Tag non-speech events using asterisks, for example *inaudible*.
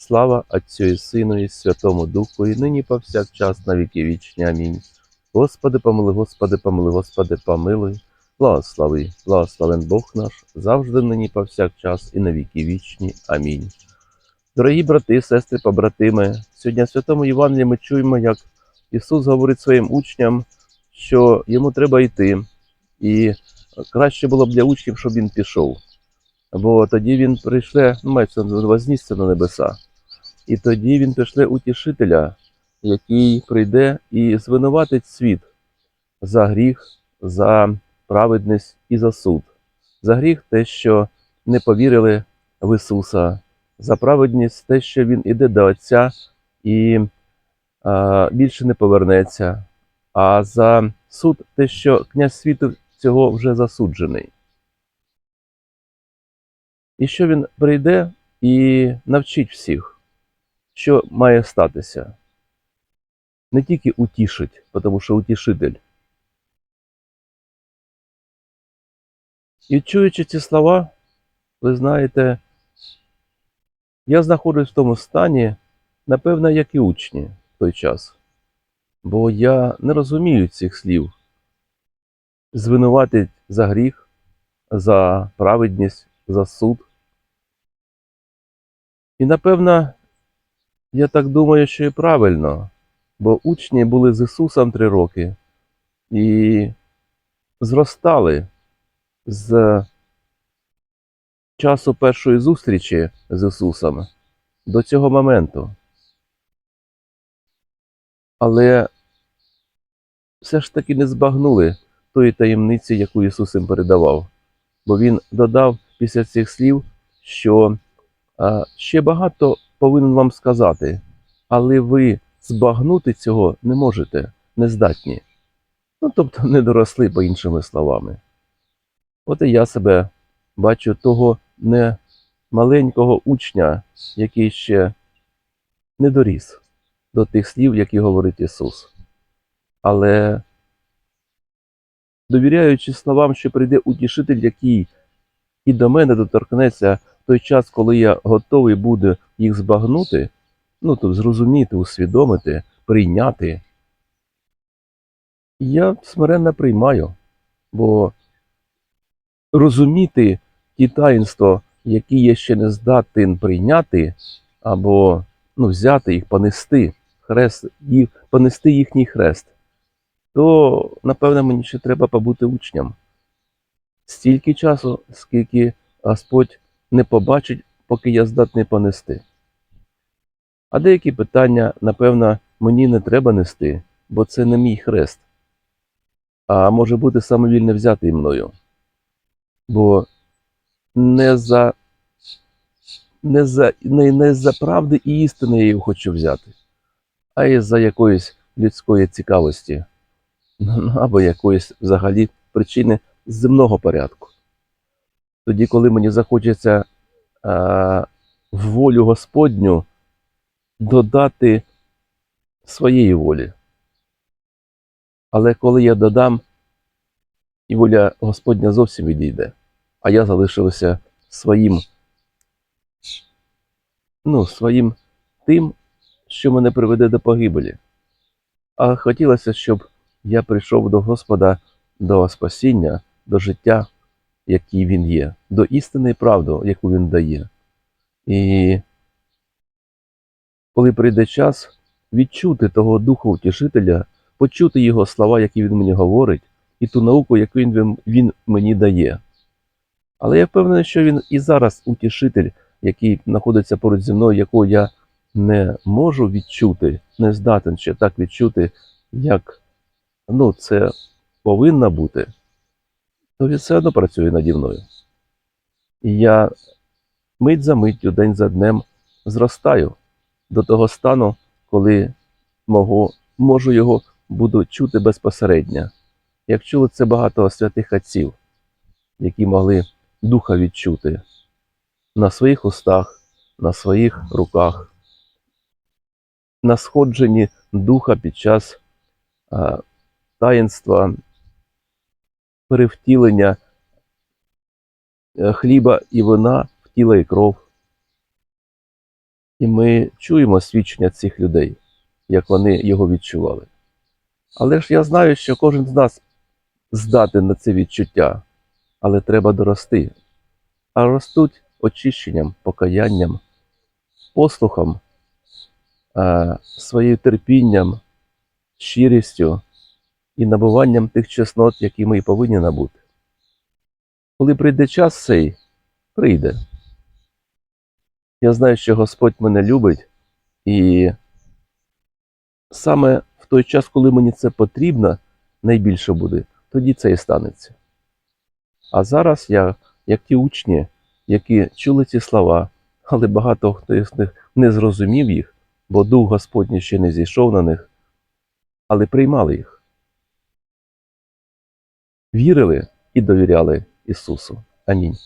Слава Отцю і Сину і Святому Духу, і нині повсякчас на віки вічні. Амінь. Господи, помилуй, Господи, помилуй, Господи, помилуй. Благослови, благословен Бог наш, завжди нині повсякчас і на віки вічні. Амінь. Дорогі брати, сестри, побратими, сьогодні в Святому Євангелії ми чуємо, як Ісус говорить своїм учням, що йому треба йти, і краще було б для учнів, щоб він пішов. Бо тоді він прийшле, ну, мається вознісся на небеса. І тоді він пішле утішителя, який прийде і звинуватить світ за гріх, за праведність і за суд. За гріх те, що не повірили в Ісуса, за праведність те, що Він іде до Отця і а, більше не повернеться, а за суд те, що князь світу цього вже засуджений. І що він прийде і навчить всіх, що має статися. Не тільки утішить, тому що утішитель. І чуючи ці слова, ви знаєте, я знаходжусь в тому стані, напевно, як і учні в той час. Бо я не розумію цих слів. Звинуватить за гріх, за праведність, за суд. І напевно, я так думаю, що і правильно, бо учні були з Ісусом три роки і зростали з часу першої зустрічі з Ісусом до цього моменту. Але все ж таки не збагнули тої таємниці, яку Ісус їм передавав. Бо Він додав після цих слів, що ще багато повинен вам сказати, але ви збагнути цього не можете, не здатні. Ну, тобто не доросли, по іншими словами. От і я себе бачу того не маленького учня, який ще не доріс до тих слів, які говорить Ісус. Але довіряючи словам, що прийде утішитель, який і до мене доторкнеться в той час, коли я готовий буду їх збагнути, ну тобто зрозуміти, усвідомити, прийняти, я смиренно приймаю, бо розуміти ті таїнства, які я ще не здатен прийняти, або ну, взяти їх, понести, хрест, їх, понести їхній хрест, то, напевно, мені ще треба побути учням. Стільки часу, скільки Господь не побачить, поки я здатний понести. А деякі питання, напевно, мені не треба нести, бо це не мій хрест, а може бути самовільно взятий мною. Бо не за, не за, не, не за правди і істини я його хочу взяти, а й за якоїсь людської цікавості, *laughs* або якоїсь взагалі причини земного порядку. Тоді, коли мені захочеться в волю Господню додати своєї волі. Але коли я додам, і воля Господня зовсім відійде, а я залишився своїм, ну, своїм тим, що мене приведе до погибелі. А хотілося, щоб я прийшов до Господа до спасіння, до життя, який Він є, до істини і правди, яку Він дає. І коли прийде час відчути того Духа Утішителя, почути Його слова, які Він мені говорить, і ту науку, яку Він, він мені дає. Але я впевнений, що він і зараз утішитель, який знаходиться поруч зі мною, якого я не можу відчути, не здатен ще так відчути, як ну, це повинно бути, то він все одно працює наді мною. І я мить за миттю, день за днем зростаю до того стану, коли мого, можу його буду чути безпосередньо. Як чули це багато святих отців, які могли духа відчути на своїх устах, на своїх руках, на сходженні духа під час а, таїнства перевтілення е, хліба і вина в тіло і кров. І ми чуємо свідчення цих людей, як вони його відчували. Але ж я знаю, що кожен з нас здатен на це відчуття, але треба дорости. А ростуть очищенням, покаянням, послухом, е, своїм терпінням, щирістю і набуванням тих чеснот, які ми і повинні набути. Коли прийде час цей, прийде. Я знаю, що Господь мене любить, і саме в той час, коли мені це потрібно, найбільше буде, тоді це і станеться. А зараз я, як ті учні, які чули ці слова, але багато хто з них не зрозумів їх, бо Дух Господній ще не зійшов на них, але приймали їх. Вірили і довіряли Ісусу. Амінь.